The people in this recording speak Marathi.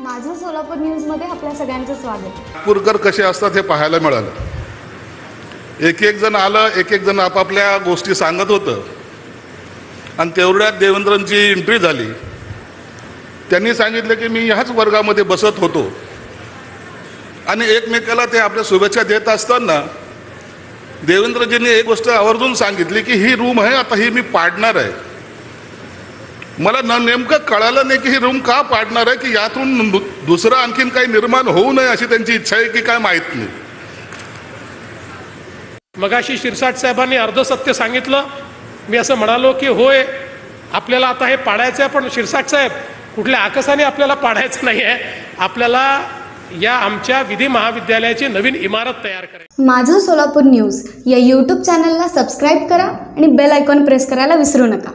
माझं सोलापूर न्यूजमध्ये आपल्या सगळ्यांचं स्वागत. नागपूरकर कसे असतात हे पाहायला मिळालं. एक एक जण आलं एक एक जण आपापल्या गोष्टी सांगत होतं. आणि तेवढ्यात देवेंद्रांची एंट्री झाली. त्यांनी सांगितलं की मी ह्याच वर्गामध्ये बसत होतो. आणि एकमेकाला ते आपल्या शुभेच्छा देत असताना देवेंद्रजींनी एक गोष्ट आवर्जून सांगितली की ही रूम आहे आता ही मी पाडणार आहे. मला न नेमकं कळालं नाही की ही रूम का पाडणार आहे की यातून दुसरं आणखीन काही निर्माण होऊ नये अशी त्यांची इच्छा आहे की काय माहीत नाही. मगाशी शिरसाट साहेबांनी अर्धसत्य सांगितलं. मी असं म्हणालो की होय आपल्याला आता हे पाडायचं आहे पण शिरसाट साहेब कुठल्या आकसाने आपल्याला पाडायचं नाही आहे आपल्याला या आमच्या विधी महाविद्यालयाची नवीन इमारत तयार करायची. माझं सोलापूर न्यूज या यूट्यूब चॅनलला सबस्क्राईब करा आणि बेल आयकॉन प्रेस करायला विसरू नका.